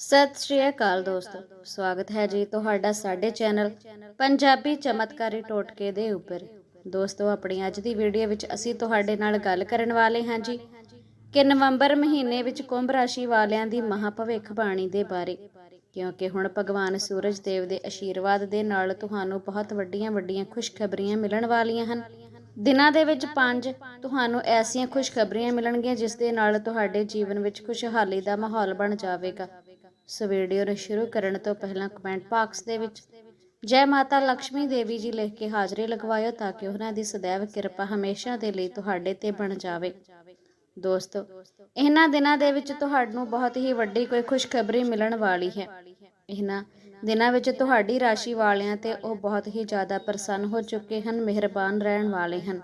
ਸਤਿ ਸ਼੍ਰੀ ਅਕਾਲ ਦੋਸਤੋ। ਸਵਾਗਤ ਹੈ ਜੀ ਤੁਹਾਡਾ ਸਾਡੇ ਚੈਨਲ ਪੰਜਾਬੀ ਚਮਤਕਾਰੀ ਟੋਟਕੇ ਦੇ ਉੱਪਰ। ਦੋਸਤੋ, ਆਪਣੀ ਅੱਜ ਦੀ ਵੀਡੀਓ ਵਿੱਚ ਅਸੀਂ ਤੁਹਾਡੇ ਨਾਲ ਗੱਲ ਕਰਨ ਵਾਲੇ ਹਾਂ ਜੀ ਕਿ ਨਵੰਬਰ ਮਹੀਨੇ ਵਿੱਚ ਕੁੰਭ ਰਾਸ਼ੀ ਵਾਲਿਆਂ ਦੀ ਮਹਾ ਭਵਿੱਖਬਾਣੀ ਦੇ ਬਾਰੇ। ਕਿਉਂਕਿ ਹੁਣ ਭਗਵਾਨ ਸੂਰਜ ਦੇਵ ਦੇ ਆਸ਼ੀਰਵਾਦ ਦੇ ਨਾਲ ਤੁਹਾਨੂੰ ਬਹੁਤ ਵੱਡੀਆਂ ਵੱਡੀਆਂ ਖੁਸ਼ਖਬਰੀਆਂ ਮਿਲਣ ਵਾਲੀਆਂ ਹਨ। ਦਿਨਾਂ ਦੇ ਵਿੱਚ ਪੰਜ ਤੁਹਾਨੂੰ ਐਸੀਆਂ ਖੁਸ਼ਖਬਰੀਆਂ ਮਿਲਣਗੀਆਂ ਜਿਸ ਦੇ ਨਾਲ ਤੁਹਾਡੇ ਜੀਵਨ ਵਿੱਚ ਖੁਸ਼ਹਾਲੀ ਦਾ ਮਾਹੌਲ ਬਣ ਜਾਵੇਗਾ। ਸੋ ਵੀਡੀਓ ਨੂੰ ਸ਼ੁਰੂ ਕਰਨ ਤੋਂ ਪਹਿਲਾਂ ਕਮੈਂਟ ਬਾਕਸ ਦੇ ਵਿੱਚ, ਜੈ ਮਾਤਾ ਲక్ష్ਮੀ ਦੇਵੀ ਜੀ ਲਿਖ ਕੇ ਹਾਜ਼ਰੀ ਲਗਵਾਇਓ ਤਾਂ ਕਿ ਉਹਨਾਂ ਦੀ ਸदैव ਕਿਰਪਾ ਹਮੇਸ਼ਾ ਦੇ ਲਈ ਤੁਹਾਡੇ ਤੇ ਬਣ ਜਾਵੇ। ਦੋਸਤੋ, ਇਹਨਾਂ ਦਿਨਾਂ ਦੇ ਵਿੱਚ ਤੁਹਾਨੂੰ ਬਹੁਤ ਹੀ ਵੱਡੀ ਕੋਈ ਖੁਸ਼ਖਬਰੀ ਮਿਲਣ ਵਾਲੀ ਹੈ। ਇਹਨਾਂ ਦਿਨਾਂ ਵਿੱਚ ਤੁਹਾਡੀ ਰਾਸ਼ੀ ਵਾਲਿਆਂ ਤੇ ਉਹ ਬਹੁਤ ਹੀ ਜ਼ਿਆਦਾ ਪ੍ਰਸੰਨ ਹੋ ਚੁੱਕੇ ਹਨ, ਮਿਹਰਬਾਨ ਰਹਿਣ ਵਾਲੇ ਹਨ।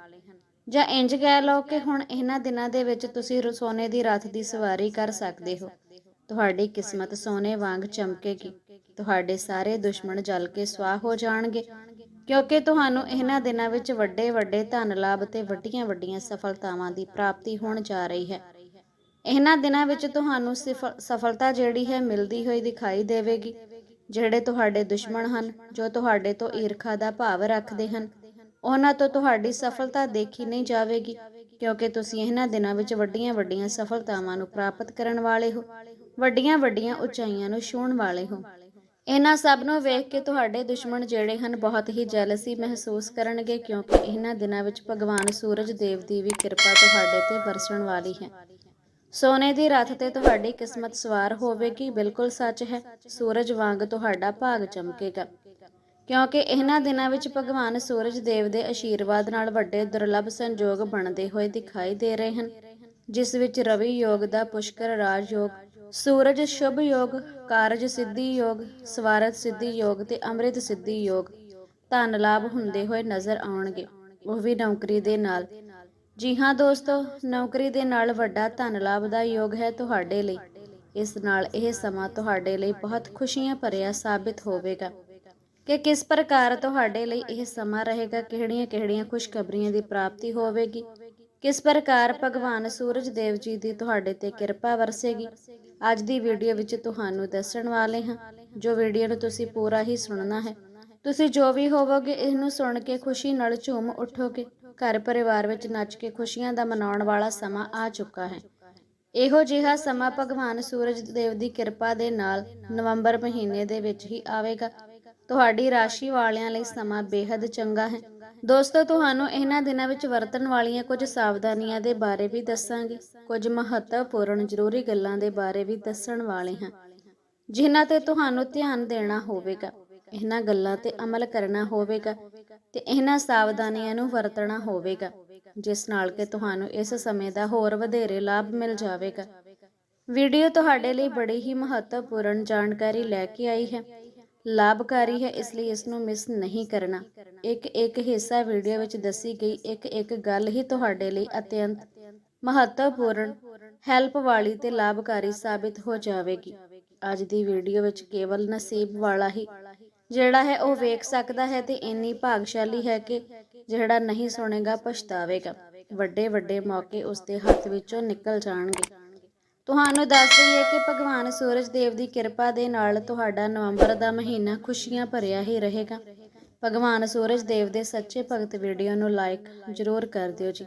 ਜਾਂ ਇੰਜ ਕਹਿ ਲਓ ਕਿ ਹੁਣ ਇਹਨਾਂ ਦਿਨਾਂ ਦੇ ਵਿੱਚ ਤੁਸੀਂ ਰਸੋਨੇ ਦੀ ਰਾਤ ਦੀ ਸਵਾਰੀ ਕਰ ਸਕਦੇ ਹੋ। ਤੁਹਾਡੀ ਕਿਸਮਤ ਸੋਨੇ ਵਾਂਗ ਚਮਕੇਗੀ ਤੁਹਾਡੇ ਸਾਰੇ ਦੁਸ਼ਮਣ ਜਲ ਕੇ ਸਵਾਹ ਹੋ ਜਾਣਗੇ। ਕਿਉਂਕਿ ਤੁਹਾਨੂੰ ਇਹਨਾਂ ਦਿਨਾਂ ਵਿੱਚ ਵੱਡੇ ਵੱਡੇ ਧਨ ਲਾਭ ਤੇ ਵੱਡੀਆਂ ਵੱਡੀਆਂ ਸਫਲਤਾਵਾਂ ਦੀ ਪ੍ਰਾਪਤੀ ਹੋਣ ਜਾ ਰਹੀ ਹੈ। ਇਹਨਾਂ ਦਿਨਾਂ ਵਿੱਚ ਤੁਹਾਨੂੰ ਸਿਫ- ਸਫਲਤਾ ਜਿਹੜੀ ਹੈ ਮਿਲਦੀ ਹੋਈ ਦਿਖਾਈ ਦੇਵੇਗੀ। ਜਿਹੜੇ ਤੁਹਾਡੇ ਦੁਸ਼ਮਣ ਹਨ ਜੋ ਤੁਹਾਡੇ ਤੋਂ ਈਰਖਾ ਦਾ ਭਾਵ ਰੱਖਦੇ ਹਨ ਉਹਨਾਂ ਤੋਂ ਤੁਹਾਡੀ ਸਫਲਤਾ ਦੇਖੀ ਨਹੀਂ ਜਾਵੇਗੀ। ਕਿਉਂਕਿ ਤੁਸੀਂ ਇਹਨਾਂ ਦਿਨਾਂ ਵਿੱਚ ਵੱਡੀਆਂ ਵੱਡੀਆਂ ਸਫਲਤਾਵਾਂ ਨੂੰ ਪ੍ਰਾਪਤ ਕਰਨ ਵਾਲੇ ਹੋ। ਵੱਡੀਆਂ ਵੱਡੀਆਂ ਉਚਾਈਆਂ ਨੂੰ ਛੂਹਣ ਵਾਲੇ ਹੋ। ਇਹਨਾਂ ਸਭ ਨੂੰ ਵੇਖ ਕੇ ਤੁਹਾਡੇ ਦੁਸ਼ਮਣ ਜਿਹੜੇ ਹਨ ਬਹੁਤ ਹੀ ਜੈਲਸੀ ਮਹਿਸੂਸ ਕਰਨਗੇ, ਕਿਉਂਕਿ ਇਹਨਾਂ ਦਿਨਾਂ ਵਿੱਚ ਭਗਵਾਨ ਸੂਰਜ ਦੇਵ ਦੀ ਵੀ ਕਿਰਪਾ ਤੁਹਾਡੇ ਤੇ ਵਰਸਣ ਵਾਲੀ ਹੈ। ਸੋਨੇ ਦੀ ਰੱਥ ਤੇ ਤੁਹਾਡੀ ਕਿਸਮਤ ਸਵਾਰ ਹੋਵੇਗੀ, ਬਿਲਕੁਲ ਸੱਚ ਹੈ, ਸੂਰਜ ਵਾਂਗ ਤੁਹਾਡਾ ਭਾਗ ਚਮਕੇਗਾ। ਕਿਉਂਕਿ ਇਹਨਾਂ ਦਿਨਾਂ ਵਿੱਚ ਭਗਵਾਨ ਸੂਰਜ ਦੇਵ ਦੇ ਆਸ਼ੀਰਵਾਦ ਨਾਲ ਵੱਡੇ ਦੁਰਲੱਭ ਸੰਜੋਗ ਬਣਦੇ ਹੋਏ ਦਿਖਾਈ ਦੇ ਰਹੇ ਹਨ, ਜਿਸ ਵਿੱਚ ਰਵੀ ਯੋਗ ਦਾ ਪੁਸ਼ਕਰ ਰਾਜ ਯੋਗ ਸੂਰਜ ਸ਼ੁਭ ਯੋਗ, ਕਾਰਜ ਸਿੱਧੀ ਯੋਗ, ਸਵਾਰਥ ਸਿੱਧੀ ਯੋਗ ਤੇ ਅੰਮ੍ਰਿਤ ਸਿੱਧੀ ਯੋਗ। ਧਨ ਲਾਭ ਹੁੰਦੇ ਹੋਏ ਨਜ਼ਰ ਆਉਣਗੇ, ਉਹ ਵੀ ਨੌਕਰੀ ਦੇ ਨਾਲ। ਜੀ ਹਾਂ ਦੋਸਤੋ, ਨੌਕਰੀ ਦੇ ਨਾਲ ਵੱਡਾ ਧਨ ਲਾਭ ਦਾ ਯੋਗ ਹੈ ਤੁਹਾਡੇ ਲਈ। ਇਸ ਨਾਲ ਇਹ ਸਮਾਂ ਤੁਹਾਡੇ ਲਈ ਬਹੁਤ ਖੁਸ਼ੀਆਂ ਭਰਿਆ ਸਾਬਿਤ ਹੋਵੇਗਾ। ਕਿ ਕਿਸ ਪ੍ਰਕਾਰ ਤੁਹਾਡੇ ਲਈ ਇਹ ਸਮਾਂ ਰਹੇਗਾ, ਕਿਹੜੀਆਂ-ਕਿਹੜੀਆਂ ਖੁਸ਼ਖਬਰੀਆਂ ਦੀ ਪ੍ਰਾਪਤੀ ਹੋਵੇਗੀ ਕਿਸ ਪ੍ਰਕਾਰ ਭਗਵਾਨ ਸੂਰਜ ਦੇਵ ਜੀ ਦੀ ਤੁਹਾਡੇ ਤੇ ਕਿਰਪਾ ਵਰਸੇਗੀ? ਅੱਜ ਦੀ ਵੀਡੀਓ ਵਿੱਚ ਤੁਹਾਨੂੰ ਦੱਸਣ ਵਾਲੇ ਹਾਂ, ਜੋ ਵੀਡੀਓ ਨੂੰ ਤੁਸੀਂ ਪੂਰਾ ਹੀ ਸੁਣਨਾ ਹੈ। ਤੁਸੀਂ ਜੋ ਵੀ ਹੋਵੋਗੇ, ਇਹਨੂੰ ਸੁਣ ਕੇ ਖੁਸ਼ੀ ਨਾਲ ਝੂਮ ਉੱਠੋਗੇ। ਘਰ ਪਰਿਵਾਰ ਵਿੱਚ ਨੱਚ ਕੇ ਖੁਸ਼ੀਆਂ ਦਾ ਮਨਾਉਣ ਵਾਲਾ ਸਮਾਂ ਆ ਚੁੱਕਾ ਹੈ। ਇਹੋ ਜਿਹਾ ਸਮਾਂ ਭਗਵਾਨ ਸੂਰਜ ਦੇਵ ਦੀ ਕਿਰਪਾ ਦੇ ਨਾਲ ਨਵੰਬਰ ਮਹੀਨੇ ਦੇ ਵਿੱਚ ਹੀ ਆਵੇਗਾ। ਤੁਹਾਡੀ ਰਾਸ਼ੀ ਵਾਲਿਆਂ ਲਈ ਸਮਾਂ ਬੇहद ਚੰਗਾ ਹੈ। ਦੋਸਤੋ, ਤੁਹਾਨੂੰ ਇਹਨਾਂ ਦਿਨਾਂ ਵਿੱਚ ਵਰਤਣ ਵਾਲੀਆਂ ਕੁਝ ਸਾਵਧਾਨੀਆਂ ਦੇ ਬਾਰੇ ਵੀ ਦੱਸਾਂਗੇ। ਕੁਝ ਮਹੱਤਵਪੂਰਨ ਜ਼ਰੂਰੀ ਗੱਲਾਂ ਦੇ ਬਾਰੇ ਵੀ ਦੱਸਣ ਵਾਲੇ ਹਾਂ। ਜਿਨ੍ਹਾਂ ਤੇ ਤੁਹਾਨੂੰ ਧਿਆਨ ਦੇਣਾ ਹੋਵੇਗਾ। ਇਹਨਾਂ ਗੱਲਾਂ ਤੇ ਅਮਲ ਕਰਨਾ ਹੋਵੇਗਾ ਤੇ ਇਹਨਾਂ ਸਾਵਧਾਨੀਆਂ ਨੂੰ ਵਰਤਣਾ ਹੋਵੇਗਾ, ਜਿਸ ਨਾਲ ਕਿ ਤੁਹਾਨੂੰ ਇਸ ਸਮੇਂ ਦਾ ਹੋਰ ਵਧੇਰੇ ਲਾਭ ਮਿਲ ਜਾਵੇਗਾ। ਵੀਡੀਓ ਤੁਹਾਡੇ ਲਈ ਬੜੀ ਹੀ ਮਹੱਤਵਪੂਰਨ ਜਾਣਕਾਰੀ ਲੈ ਕੇ ਆਈ ਹੈ। ਲਾਭਕਾਰੀ ਹੈ, ਇਸ ਲਈ ਇਸ ਨੂੰ ਮਿਸ ਨਹੀਂ ਕਰਨਾ। ਇੱਕ ਇੱਕ ਹਿੱਸਾ ਵੀਡੀਓ ਵਿੱਚ ਦੱਸੀ ਗਈ। ਇੱਕ ਇੱਕ ਗੱਲ ਹੀ ਤੁਹਾਡੇ ਲਈ ਅਤਿਅੰਤ ਮਹੱਤਵਪੂਰਨ ਹੈਲਪ ਵਾਲੀ ਤੇ ਲਾਭਕਾਰੀ ਸਾਬਿਤ ਹੋ ਜਾਵੇਗੀ। ਅੱਜ ਦੀ ਵੀਡੀਓ ਵਿੱਚ ਕੇਵਲ ਨਸੀਬ ਵਾਲਾ ਹੀ, ਜਿਹੜਾ ਹੈ ਉਹ ਵੇਖ ਸਕਦਾ ਹੈ ਤੇ ਇੰਨੀ ਭਾਗਸ਼ਾਲੀ ਹੈ ਕਿ ਜਿਹੜਾ ਨਹੀਂ ਸੁਣੇਗਾ ਪਛਤਾਵੇਗਾ। ਵੱਡੇ ਵੱਡੇ ਮੌਕੇ ਉਸ ਦੇ ਹੱਥ ਵਿੱਚੋਂ ਨਿਕਲ ਜਾਣਗੇ। ਤੁਹਾਨੂੰ ਦੱਸ ਦਈਏ ਕਿ ਭਗਵਾਨ ਸੂਰਜ ਦੇਵ ਦੀ ਕਿਰਪਾ ਦੇ ਨਾਲ ਤੁਹਾਡਾ ਨਵੰਬਰ ਦਾ ਮਹੀਨਾ ਖੁਸ਼ੀਆਂ ਭਰਿਆ ਹੀ ਰਹੇਗਾ। ਭਗਵਾਨ ਸੂਰਜ ਦੇਵ ਦੇ ਸੱਚੇ ਭਗਤ ਵੀਡੀਓ ਨੂੰ ਲਾਈਕ ਜ਼ਰੂਰ ਕਰ ਦਿਓ ਜੀ।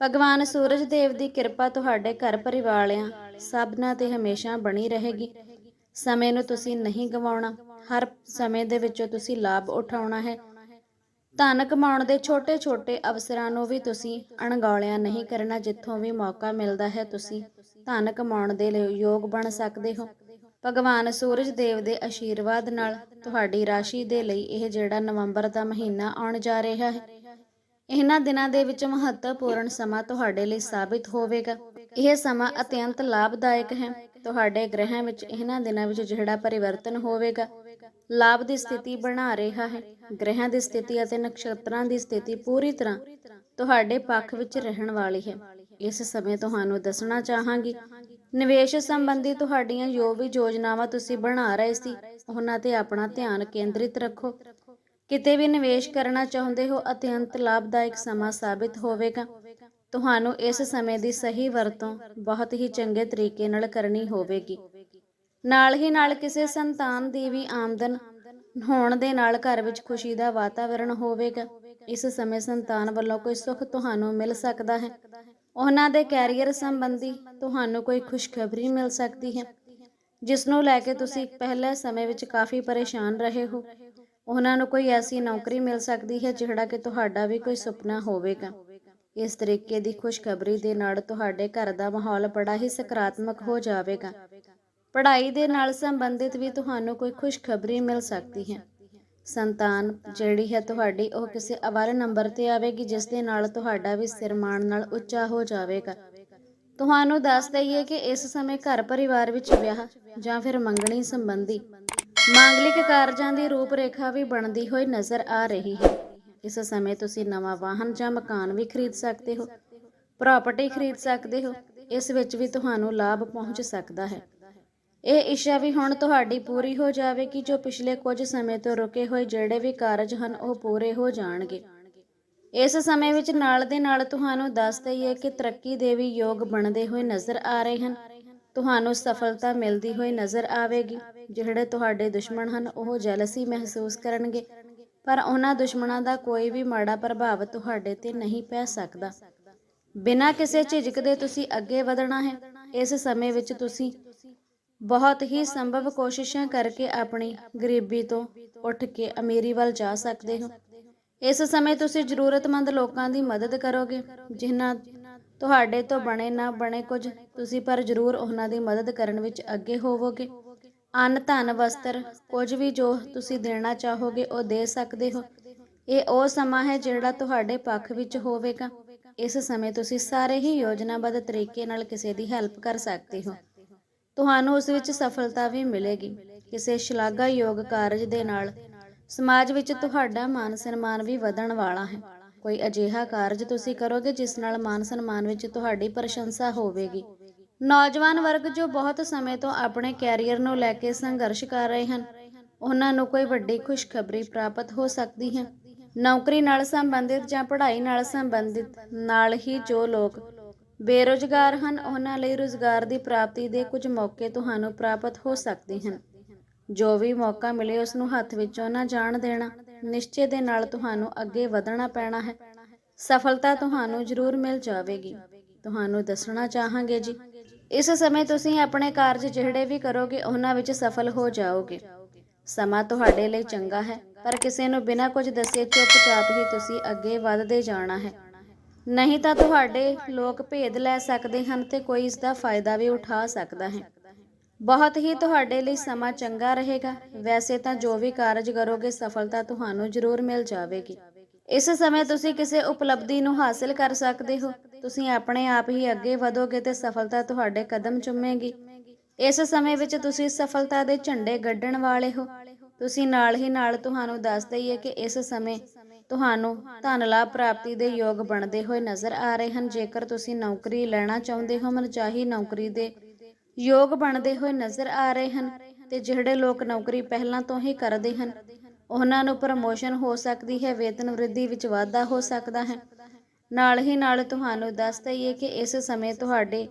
ਭਗਵਾਨ ਸੂਰਜ ਦੇਵ ਦੀ ਕਿਰਪਾ ਤੁਹਾਡੇ ਘਰ ਪਰਿਵਾਰਿਆਂ ਸਭਨਾਂ ਤੇ ਹਮੇਸ਼ਾ ਬਣੀ ਰਹੇਗੀ। ਸਮੇਂ ਨੂੰ ਤੁਸੀਂ ਨਹੀਂ ਗਵਾਉਣਾ। ਹਰ ਸਮੇਂ ਦੇ ਵਿੱਚੋਂ ਤੁਸੀਂ ਲਾਭ ਉਠਾਉਣਾ ਹੈ। ਧਨ ਕਮਾਉਣ ਦੇ ਛੋਟੇ-ਛੋਟੇ ਅਵਸਰਾਂ ਨੂੰ ਵੀ ਤੁਸੀਂ ਅਣਗੌਲਿਆ ਨਹੀਂ ਕਰਨਾ, ਜਿੱਥੋਂ ਵੀ ਮੌਕਾ ਮਿਲਦਾ ਹੈ ਤੁਸੀਂ ਧਨ ਕਮਾਉਣ ਦੇ ਲਈ ਯੋਗ ਬਣ ਸਕਦੇ ਹੋ। ਭਗਵਾਨ ਸੂਰਜ ਦੇਵ ਦੇ ਆਸ਼ੀਰਵਾਦ ਨਾਲ ਤੁਹਾਡੀ ਰਾਸ਼ੀ ਦੇ ਲਈ ਇਹ ਜਿਹੜਾ ਨਵੰਬਰ ਦਾ ਮਹੀਨਾ ਆਉਣ ਜਾ ਰਿਹਾ ਹੈ। ਇਹਨਾਂ ਦਿਨਾਂ ਦੇ ਵਿੱਚ ਮਹੱਤਵਪੂਰਨ ਸਮਾਂ ਤੁਹਾਡੇ ਲਈ ਸਾਬਿਤ ਹੋਵੇਗਾ। ਇਹ ਸਮਾਂ ਅਤਿਅੰਤ ਲਾਭਦਾਇਕ ਹੈ। ਤੁਹਾਡੇ ਗ੍ਰਹਿਾਂ ਵਿੱਚ ਇਹਨਾਂ ਦਿਨਾਂ ਵਿੱਚ ਜਿਹੜਾ ਪਰਿਵਰਤਨ ਹੋਵੇਗਾ। ਲਾਭ ਦੀ ਸਥਿਤੀ ਬਣਾ ਰਿਹਾ ਹੈ। ਗ੍ਰਹਿਾਂ ਦੀ ਸਥਿਤੀ ਅਤੇ ਨਕਸ਼ਤਰਾਂ ਦੀ ਸਥਿਤੀ ਪੂਰੀ ਤਰ੍ਹਾਂ ਤੁਹਾਡੇ ਪੱਖ ਵਿੱਚ ਰਹਿਣ ਵਾਲੀ ਹੈ। ਇਸ ਸਮੇਂ ਤੁਹਾਨੂੰ ਦੱਸਣਾ ਚਾਹਾਂਗੀ, ਨਿਵੇਸ਼ ਸੰਬੰਧੀ ਤੁਹਾਡੀਆਂ ਜੋ ਵੀ ਯੋਜਨਾਵਾਂ ਤੁਸੀਂ ਬਣਾ ਰਹੇ ਸੀ, ਉਹਨਾਂ ਤੇ ਆਪਣਾ ਧਿਆਨ ਕੇਂਦਰਿਤ ਰੱਖੋ। ਕਿਤੇ ਵੀ ਨਿਵੇਸ਼ ਕਰਨਾ ਚਾਹੁੰਦੇ ਹੋ, ਅਤਿਅੰਤ ਲਾਭਦਾਇਕ ਸਮਾਂ ਸਾਬਿਤ ਹੋਵੇਗਾ। ਤੁਹਾਨੂੰ ਇਸ ਸਮੇਂ ਦੀ ਸਹੀ ਵਰਤੋਂ ਬਹੁਤ ਹੀ ਚੰਗੇ ਤਰੀਕੇ ਨਾਲ ਕਰਨੀ ਹੋਵੇਗੀ। ਨਾਲ ਹੀ ਨਾਲ ਕਿਸੇ ਸੰਤਾਨ ਦੀ ਵੀ ਆਮਦਨ ਹੋਣ ਦੇ ਨਾਲ ਘਰ ਵਿੱਚ ਖੁਸ਼ੀ ਦਾ ਵਾਤਾਵਰਣ ਹੋਵੇਗਾ। ਇਸ ਸਮੇਂ ਸੰਤਾਨ ਵੱਲੋਂ ਕੋਈ ਸੁੱਖ ਤੁਹਾਨੂੰ ਮਿਲ ਸਕਦਾ ਹੈ। ਉਹਨਾਂ ਦੇ ਕੈਰੀਅਰ ਸੰਬੰਧੀ ਤੁਹਾਨੂੰ ਕੋਈ ਖੁਸ਼ਖਬਰੀ ਮਿਲ ਸਕਦੀ ਹੈ। ਜਿਸ ਨੂੰ ਲੈ ਕੇ ਤੁਸੀਂ ਪਹਿਲੇ ਸਮੇਂ ਵਿੱਚ ਕਾਫੀ ਪਰੇਸ਼ਾਨ ਰਹੇ ਹੋ। ਉਹਨਾਂ ਨੂੰ ਕੋਈ ਐਸੀ ਨੌਕਰੀ ਮਿਲ ਸਕਦੀ ਹੈ ਜਿਹੜਾ ਕਿ ਤੁਹਾਡਾ ਵੀ ਕੋਈ ਸੁਪਨਾ ਹੋਵੇਗਾ। ਇਸ ਤਰੀਕੇ ਦੀ ਖੁਸ਼ਖਬਰੀ ਦੇ ਨਾਲ ਤੁਹਾਡੇ ਘਰ ਦਾ ਮਾਹੌਲ ਬੜਾ ਹੀ ਸਕਾਰਾਤਮਕ ਹੋ ਜਾਵੇਗਾ। ਪੜ੍ਹਾਈ ਦੇ ਨਾਲ ਸੰਬੰਧਿਤ ਵੀ ਤੁਹਾਨੂੰ ਕੋਈ ਖੁਸ਼ਖਬਰੀ ਮਿਲ ਸਕਦੀ ਹੈ। ਸੰਤਾਨ, ਜਿਹੜੀ ਹੈ ਤੁਹਾਡੀ, ਉਹ ਕਿਸੇ ਅਵਲ ਨੰਬਰ ਤੇ ਆਵੇਗੀ, ਜਿਸ ਦੇ ਨਾਲ ਤੁਹਾਡਾ ਵੀ ਸਿਰ ਮਾਣ ਨਾਲ ਉੱਚਾ ਹੋ ਜਾਵੇਗਾ। ਤੁਹਾਨੂੰ ਦੱਸ ਦਈਏ ਕਿ ਇਸ ਸਮੇਂ ਘਰ ਪਰਿਵਾਰ ਵਿੱਚ ਵਿਆਹ ਜਾਂ ਫਿਰ ਮੰਗਣੀ ਸੰਬੰਧੀ ਮਾਂਗਲਿਕ ਕਾਰਜਾਂ ਦੀ ਰੂਪਰੇਖਾ ਵੀ ਬਣਦੀ ਹੋਈ ਨਜ਼ਰ ਆ ਰਹੀ ਹੈ। ਇਸ ਸਮੇਂ ਤੁਸੀਂ ਨਵਾਂ ਵਾਹਨ ਜਾਂ ਮਕਾਨ ਵੀ ਖਰੀਦ ਸਕਦੇ ਹੋ, ਪ੍ਰਾਪਰਟੀ ਖਰੀਦ ਸਕਦੇ ਹੋ, ਇਸ ਵਿੱਚ ਵੀ ਤੁਹਾਨੂੰ ਲਾਭ ਪਹੁੰਚ ਸਕਦਾ ਹੈ। ਇਹ ਇੱਛਾ ਵੀ ਹੁਣ ਤੁਹਾਡੀ ਪੂਰੀ ਹੋ ਜਾਵੇਗੀ ਜੋ ਪਿਛਲੇ ਕੁਝ ਸਮੇਂ ਤੋਂ ਰੁਕੇ ਹੋਏ ਜਿਹੜੇ ਵੀ ਕਾਰਜ ਹਨ, ਉਹ ਪੂਰੇ ਹੋ ਜਾਣਗੇ। ਇਸ ਸਮੇਂ ਵਿੱਚ ਨਾਲ ਦੇ ਨਾਲ ਤੁਹਾਨੂੰ ਦੱਸ ਦਈਏ ਕਿ ਤਰੱਕੀ ਦੇ ਵੀ ਯੋਗ ਬਣਦੇ ਹੋਏ ਨਜ਼ਰ ਆ ਰਹੇ ਹਨ। ਤੁਹਾਨੂੰ ਸਫਲਤਾ ਮਿਲਦੀ ਹੋਈ ਨਜ਼ਰ ਆਵੇਗੀ। ਜਿਹੜੇ ਤੁਹਾਡੇ ਦੁਸ਼ਮਣ ਹਨ, ਉਹ ਜੈਲਸੀ ਮਹਿਸੂਸ ਕਰਨਗੇ। ਪਰ ਉਹਨਾਂ ਦੁਸ਼ਮਣਾਂ ਦਾ ਕੋਈ ਵੀ ਮਾੜਾ ਪ੍ਰਭਾਵ ਤੁਹਾਡੇ ਤੇ ਨਹੀਂ ਪੈ ਸਕਦਾ। ਬਿਨਾਂ ਕਿਸੇ ਝਿਜਕ ਦੇ ਤੁਸੀਂ ਅੱਗੇ ਵਧਣਾ ਹੈ। ਇਸ ਸਮੇਂ ਵਿੱਚ ਤੁਸੀਂ ਬਹੁਤ ਹੀ ਸੰਭਵ ਕੋਸ਼ਿਸ਼ਾਂ ਕਰਕੇ ਆਪਣੀ ਗਰੀਬੀ ਤੋਂ ਉੱਠ ਕੇ ਅਮੀਰੀ ਵੱਲ ਜਾ ਸਕਦੇ ਹੋ। ਇਸ ਸਮੇਂ ਤੁਸੀਂ ਜ਼ਰੂਰਤਮੰਦ ਲੋਕਾਂ ਦੀ ਮਦਦ ਕਰੋਗੇ, ਜਿਨ੍ਹਾਂ ਤੁਹਾਡੇ ਤੋਂ ਬਣੇ ਨਾ ਬਣੇ ਕੁਝ ਤੁਸੀਂ ਪਰ ਜ਼ਰੂਰ ਉਹਨਾਂ ਦੀ ਮਦਦ ਕਰਨ ਵਿੱਚ ਅੱਗੇ ਹੋਵੋਗੇ। ਅੰਨ, ਧਨ, ਵਸਤਰ, ਕੁਝ ਵੀ ਜੋ ਤੁਸੀਂ ਦੇਣਾ ਚਾਹੋਗੇ, ਉਹ ਦੇ ਸਕਦੇ ਹੋ। ਇਹ ਉਹ ਸਮਾਂ ਹੈ ਜਿਹੜਾ ਤੁਹਾਡੇ ਪੱਖ ਵਿੱਚ ਹੋਵੇਗਾ। ਇਸ ਸਮੇਂ ਤੁਸੀਂ ਸਾਰੇ ਹੀ ਯੋਜਨਾਬੱਧ ਤਰੀਕੇ ਨਾਲ ਕਿਸੇ ਦੀ ਹੈਲਪ ਕਰ ਸਕਦੇ ਹੋ। ਤੁਹਾਨੂੰ ਉਸ ਵਿੱਚ ਸਫਲਤਾ ਵੀ ਮਿਲੇਗੀ। ਕਿਸੇ ਸ਼ਲਾਘਾਯੋਗ ਕਾਰਜ ਦੇ ਨਾਲ ਸਮਾਜ ਵਿੱਚ ਤੁਹਾਡਾ ਮਾਨ ਸਨਮਾਨ ਵੀ ਵਧਣ ਵਾਲਾ ਹੈ। ਕੋਈ ਅਜਿਹਾ ਕਾਰਜ ਤੁਸੀਂ ਕਰੋਗੇ ਜਿਸ ਨਾਲ ਮਾਨ ਸਨਮਾਨ ਵਿੱਚ ਤੁਹਾਡੀ ਪ੍ਰਸ਼ੰਸਾ ਹੋਵੇਗੀ। ਨੌਜਵਾਨ ਵਰਗ ਜੋ ਬਹੁਤ ਸਮੇਂ ਤੋਂ ਆਪਣੇ ਕੈਰੀਅਰ ਨੂੰ ਲੈ ਕੇ ਸੰਘਰਸ਼ ਕਰ ਰਹੇ ਹਨ, ਉਹਨਾਂ ਨੂੰ ਕੋਈ ਵੱਡੀ ਖੁਸ਼ਖਬਰੀ ਪ੍ਰਾਪਤ ਹੋ ਸਕਦੀ ਹੈ। ਨੌਕਰੀ ਨਾਲ ਸੰਬੰਧਿਤ ਜਾਂ ਪੜ੍ਹਾਈ ਨਾਲ ਸੰਬੰਧਿਤ ਨਾਲ ਹੀ ਜੋ ਲੋਕ ਬੇਰੁਜ਼ਗਾਰ ਹਨ, ਉਹਨਾਂ ਲਈ ਰੁਜ਼ਗਾਰ ਦੀ ਪ੍ਰਾਪਤੀ ਦੇ ਕੁਝ ਮੌਕੇ ਤੁਹਾਨੂੰ ਪ੍ਰਾਪਤ ਹੋ ਸਕਦੇ ਹਨ। ਜੋ ਵੀ ਮੌਕਾ ਮਿਲੇ, ਉਸ ਨੂੰ ਹੱਥ ਵਿੱਚੋਂ ਨਾ ਜਾਣ ਦੇਣਾ। ਨਿਸ਼ਚੇ ਦੇ ਨਾਲ ਤੁਹਾਨੂੰ ਅੱਗੇ ਵਧਣਾ ਪੈਣਾ ਹੈ। ਸਫਲਤਾ ਤੁਹਾਨੂੰ ਜ਼ਰੂਰ ਮਿਲ ਜਾਵੇਗੀ। ਤੁਹਾਨੂੰ ਦੱਸਣਾ ਚਾਹਾਂਗੇ ਜੀ, ਇਸ ਸਮੇਂ ਤੁਸੀਂ ਆਪਣੇ ਕਾਰਜ ਜਿਹੜੇ ਵੀ ਕਰੋਗੇ, ਉਹਨਾਂ ਵਿੱਚ ਸਫਲ ਹੋ ਜਾਓਗੇ। ਸਮਾਂ ਤੁਹਾਡੇ ਲਈ ਚੰਗਾ ਹੈ, ਪਰ ਕਿਸੇ ਨੂੰ ਬਿਨਾਂ ਕੁਝ ਦੱਸੇ ਚੁੱਪਚਾਪ ਹੀ ਤੁਸੀਂ ਅੱਗੇ ਵਧਦੇ ਜਾਣਾ ਹੈ। ਨਹੀਂ ਤਾਂ ਤੁਹਾਡੇ ਲੋਕ ਭੇਦ ਲੈ ਸਕਦੇ ਹਨ ਤੇ ਕੋਈ ਇਸ ਦਾ ਫਾਇਦਾ ਵੀ ਉਠਾ ਸਕਦਾ ਹੈ। ਬਹੁਤ ਹੀ ਤੁਹਾਡੇ ਲਈ ਸਮਾਂ ਚੰਗਾ ਰਹੇਗਾ। ਵੈਸੇ ਤਾਂ ਜੋ ਵੀ ਕਾਰਜ ਕਰੋਗੇ, ਸਫਲਤਾ ਤੁਹਾਨੂੰ ਜ਼ਰੂਰ ਮਿਲ ਜਾਵੇਗੀ। ਇਸ ਸਮੇਂ ਤੁਸੀਂ ਕਿਸੇ ਉਪਲਬਧੀ ਨੂੰ ਹਾਸਲ ਕਰ ਸਕਦੇ ਹੋ। ਤੁਸੀਂ ਆਪਣੇ ਆਪ ਹੀ ਅੱਗੇ ਵਧੋਗੇ ਤੇ ਸਫਲਤਾ ਤੁਹਾਡੇ ਕਦਮ ਚੁੰਮੇਗੀ। ਇਸ ਸਮੇਂ ਵਿੱਚ ਤੁਸੀਂ ਸਫਲਤਾ ਦੇ ਝੰਡੇ ਗੱਡਣ ਵਾਲੇ ਹੋ। ਤੁਸੀਂ ਨਾਲ ਹੀ ਨਾਲ ਤੁਹਾਨੂੰ ਦੱਸ ਦਈਏ ਕਿ ਇਸ ਸਮੇਂ ਤੁਹਾਨੂੰ ਧਨ ਲਾਭ ਪ੍ਰਾਪਤੀ ਦੇ ਯੋਗ ਬਣਦੇ ਹੋਏ ਨਜ਼ਰ ਆ ਰਹੇ ਹਨ। ਜੇਕਰ ਤੁਸੀਂ ਨੌਕਰੀ ਲੈਣਾ ਚਾਹੁੰਦੇ ਹੋ ਮਨਚਾਹੀ ਨੌਕਰੀ ਦੇ ਯੋਗ ਬਣਦੇ ਹੋਏ ਨਜ਼ਰ ਆ ਰਹੇ ਹਨ ਤੇ ਜਿਹੜੇ ਲੋਕ ਨੌਕਰੀ ਪਹਿਲਾਂ ਤੋਂ ਹੀ ਕਰਦੇ ਹਨ, ਉਹਨਾਂ ਨੂੰ ਪ੍ਰਮੋਸ਼ਨ ਹੋ ਸਕਦੀ ਹੈ, ਵੇਤਨ ਵ੍ਰਿੱਧੀ ਵਿੱਚ ਵਾਧਾ ਹੋ ਸਕਦਾ ਹੈ। ਨਾਲ ਹੀ ਨਾਲ ਤੁਹਾਨੂੰ ਦੱਸ ਦਈਏ ਕਿ ਇਸ ਸਮੇਂ ਤੁਹਾਡੇ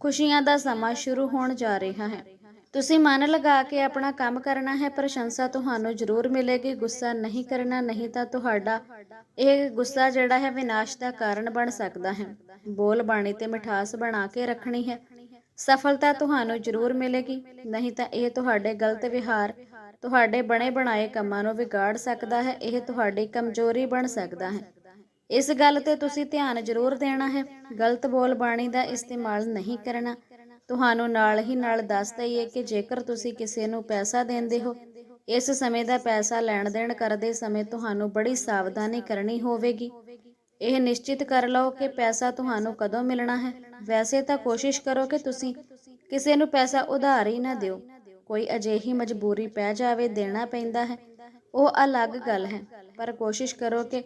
ਖੁਸ਼ੀਆਂ ਦਾ ਸਮਾਂ ਸ਼ੁਰੂ ਹੋਣ ਜਾ ਰਿਹਾ ਹੈ। ਤੁਸੀਂ ਮਨ ਲਗਾ ਕੇ ਆਪਣਾ ਕੰਮ ਕਰਨਾ ਹੈ, ਪ੍ਰਸ਼ੰਸਾ ਤੁਹਾਨੂੰ ਜ਼ਰੂਰ ਮਿਲੇਗੀ, ਗੁੱਸਾ ਨਹੀਂ ਕਰਨਾ ਨਹੀਂ ਤਾਂ ਤੁਹਾਡਾ ਇਹ ਗੁੱਸਾ ਜਿਹੜਾ ਹੈ ਵਿਨਾਸ਼ ਦਾ ਕਾਰਨ ਬਣ ਸਕਦਾ ਹੈ। ਬੋਲ ਬਾਣੀ ਤੇ ਮਿਠਾਸ ਬਣਾ ਕੇ ਰੱਖਣੀ ਹੈ। ਸਫਲਤਾ ਤੁਹਾਨੂੰ ਜ਼ਰੂਰ ਮਿਲੇਗੀ, ਨਹੀਂ ਤਾਂ ਇਹ ਤੁਹਾਡੇ ਗਲਤ ਵਿਹਾਰ, ਤੁਹਾਡੇ ਬਣੇ ਬਣਾਏ ਕੰਮਾਂ ਨੂੰ ਵਿਗਾੜ ਸਕਦਾ ਹੈ, ਇਹ ਤੁਹਾਡੀ ਕਮਜ਼ੋਰੀ ਬਣ ਸਕਦਾ ਹੈ। ਇਸ ਗੱਲ ਤੇ ਤੁਸੀਂ ਧਿਆਨ ਜ਼ਰੂਰ ਦੇਣਾ ਹੈ। ਗਲਤ ਬੋਲ ਬਾਣੀ ਦਾ ਇਸਤੇਮਾਲ ਨਹੀਂ ਕਰਨਾ। ਤੁਹਾਨੂੰ ਨਾਲ ਹੀ ਨਾਲ ਦੱਸ ਦਈਏ ਕਿ ਜੇਕਰ ਤੁਸੀਂ ਕਿਸੇ ਨੂੰ ਪੈਸਾ ਦਿੰਦੇ ਹੋ, ਇਸ ਸਮੇਂ ਦਾ ਪੈਸਾ ਲੈਣ ਦੇਣ ਕਰਦੇ ਸਮੇਂ ਤੁਹਾਨੂੰ ਬੜੀ ਸਾਵਧਾਨੀ ਕਰਨੀ ਹੋਵੇਗੀ। ਇਹ ਨਿਸ਼ਚਿਤ ਕਰ ਲਓ ਕਿ ਪੈਸਾ ਤੁਹਾਨੂੰ ਕਦੋਂ ਮਿਲਣਾ ਹੈ। ਵੈਸੇ ਤਾਂ ਕੋਸ਼ਿਸ਼ ਕਰੋ ਕਿ ਤੁਸੀਂ ਕਿਸੇ ਨੂੰ ਪੈਸਾ ਉਧਾਰ ਹੀ ਨਾ ਦਿਓ। ਕੋਈ ਅਜਿਹੀ ਮਜਬੂਰੀ ਪੈ ਜਾਵੇ, ਦੇਣਾ ਪੈਂਦਾ ਹੈ। ਉਹ ਅਲੱਗ ਗੱਲ ਹੈ, ਪਰ ਕੋਸ਼ਿਸ਼ ਕਰੋ ਕਿ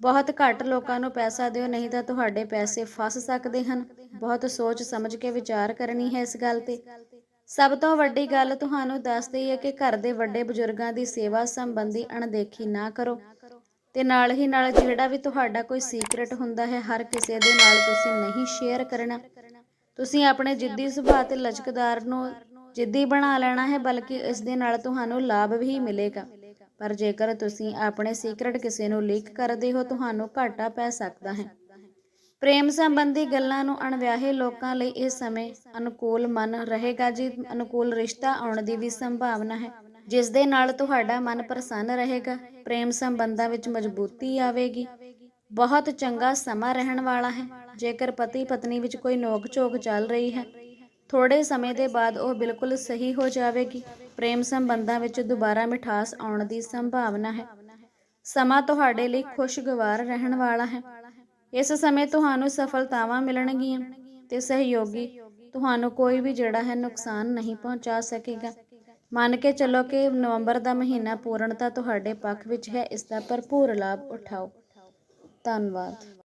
ਬਹੁਤ ਘੱਟ ਲੋਕਾਂ ਨੂੰ ਪੈਸਾ ਦਿਓ, ਨਹੀਂ ਤਾਂ ਤੁਹਾਡੇ ਪੈਸੇ ਫਸ ਸਕਦੇ ਹਨ। ਬਹੁਤ ਸੋਚ ਸਮਝ ਕੇ ਵਿਚਾਰ ਕਰਨੀ ਹੈ ਇਸ ਗੱਲ ਤੇ। ਸਭ ਤੋਂ ਵੱਡੀ ਗੱਲ ਤੁਹਾਨੂੰ ਦੱਸ ਦਈਏ ਕਿ ਘਰ ਦੇ ਵੱਡੇ ਬਜ਼ੁਰਗਾਂ ਦੀ ਸੇਵਾ ਸੰਬੰਧੀ ਅਣਦੇਖੀ ਨਾ ਕਰੋ। ਤੇ ਨਾਲ ਹੀ ਨਾਲ ਜਿਹੜਾ ਵੀ ਤੁਹਾਡਾ ਕੋਈ ਸੀਕ੍ਰੇਟ ਹੁੰਦਾ ਹੈ, ਹਰ ਕਿਸੇ ਦੇ ਨਾਲ ਤੁਸੀਂ ਨਹੀਂ ਸ਼ੇਅਰ ਕਰਨਾ। ਤੁਸੀਂ ਆਪਣੇ ਜਿੱਦੀ ਸੁਭਾਅ ਤੇ ਲਚਕਦਾਰ ਨੂੰ ਜਿੱਦੀ ਬਣਾ ਲੈਣਾ ਹੈ, ਬਲਕਿ ਇਸ ਦੇ ਨਾਲ ਤੁਹਾਨੂੰ ਲਾਭ ਵੀ ਮਿਲੇਗਾ। ਪਰ ਜੇਕਰ ਤੁਸੀਂ ਆਪਣੇ ਸੀਕ੍ਰੇਟ ਕਿਸੇ ਨੂੰ ਲੀਕ ਕਰਦੇ ਹੋ, ਤੁਹਾਨੂੰ ਘਾਟਾ ਪੈ ਸਕਦਾ ਹੈ। ਪ੍ਰੇਮ ਸੰਬੰਧੀ ਗੱਲਾਂ ਨੂੰ ਅਣਵਿਆਹੇ ਲੋਕਾਂ ਲਈ ਇਹ ਸਮੇਂ ਅਨੁਕੂਲ ਮਨ ਰਹੇਗਾ, ਜੀ ਅਨੁਕੂਲ ਰਿਸ਼ਤਾ ਆਉਣ ਦੀ ਵੀ ਸੰਭਾਵਨਾ ਹੈ। ਜਿਸ ਦੇ ਨਾਲ ਤੁਹਾਡਾ ਮਨ ਪ੍ਰਸੰਨ ਰਹੇਗਾ, ਪ੍ਰੇਮ ਸੰਬੰਧਾਂ ਵਿੱਚ ਮਜ਼ਬੂਤੀ ਆਵੇਗੀ। ਬਹੁਤ ਚੰਗਾ ਸਮਾਂ ਰਹਿਣ ਵਾਲਾ ਹੈ। ਜੇਕਰ ਪਤੀ ਪਤਨੀ ਵਿੱਚ ਕੋਈ ਨੋਕ ਝੋਕ ਚੱਲ ਰਹੀ ਹੈ ਥੋੜੇ ਸਮੇਂ ਦੇ ਬਾਅਦ ਉਹ ਬਿਲਕੁਲ ਸਹੀ ਹੋ ਜਾਵੇਗੀ। ਪ੍ਰੇਮ ਸੰਬੰਧਾਂ ਵਿੱਚ ਦੁਬਾਰਾ ਮਿਠਾਸ ਆਉਣ ਦੀ ਸੰਭਾਵਨਾ ਹੈ। ਸਮਾਂ ਤੁਹਾਡੇ ਲਈ ਖੁਸ਼ਗਵਾਰ ਰਹਿਣ ਵਾਲਾ ਹੈ। ਇਸ ਸਮੇਂ ਤੁਹਾਨੂੰ ਸਫਲਤਾਵਾਂ ਮਿਲਣਗੀਆਂ ਤੇ ਸਹਿਯੋਗੀ ਤੁਹਾਨੂੰ ਕੋਈ ਵੀ ਜਿਹੜਾ ਹੈ ਨੁਕਸਾਨ ਨਹੀਂ ਪਹੁੰਚਾ ਸਕੇਗਾ। ਮੰਨ ਕੇ ਚੱਲੋ ਕਿ ਨਵੰਬਰ ਦਾ ਮਹੀਨਾ ਪੂਰਨਤਾ ਤੁਹਾਡੇ ਪੱਖ ਵਿੱਚ ਹੈ, ਇਸ ਦਾ ਭਰਪੂਰ ਲਾਭ ਉਠਾਓ। ਧੰਨਵਾਦ।